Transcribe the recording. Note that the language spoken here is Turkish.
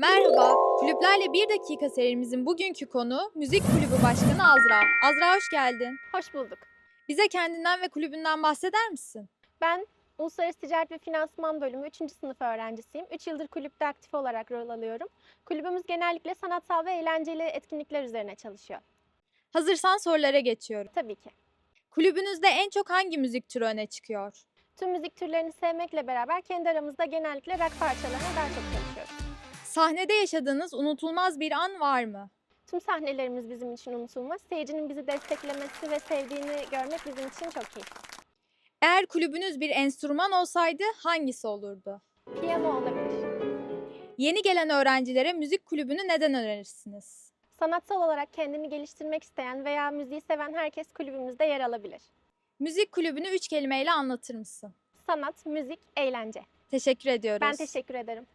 Merhaba, Kulüplerle Bir Dakika serimizin bugünkü konu Müzik Kulübü Başkanı Azra. Azra hoş geldin. Hoş bulduk. Bize kendinden ve kulübünden bahseder misin? Ben Uluslararası Ticaret ve Finansman Bölümü 3. sınıf öğrencisiyim. 3 yıldır kulüpte aktif olarak rol alıyorum. Kulübümüz genellikle sanatsal ve eğlenceli etkinlikler üzerine çalışıyor. Hazırsan sorulara geçiyorum. Tabii ki. Kulübünüzde en çok hangi müzik türü öne çıkıyor? Tüm müzik türlerini sevmekle beraber kendi aramızda genellikle rock parçalarına daha çok çalışıyoruz. Sahnede yaşadığınız unutulmaz bir an var mı? Tüm sahnelerimiz bizim için unutulmaz. Seyircinin bizi desteklemesi ve sevdiğini görmek bizim için çok keyifli. Eğer kulübünüz bir enstrüman olsaydı hangisi olurdu? Piyano olabilir. Yeni gelen öğrencilere müzik kulübünü neden önerirsiniz? Sanatsal olarak kendini geliştirmek isteyen veya müziği seven herkes kulübümüzde yer alabilir. Müzik kulübünü üç kelimeyle anlatır mısın? Sanat, müzik, eğlence. Teşekkür ediyoruz. Ben teşekkür ederim.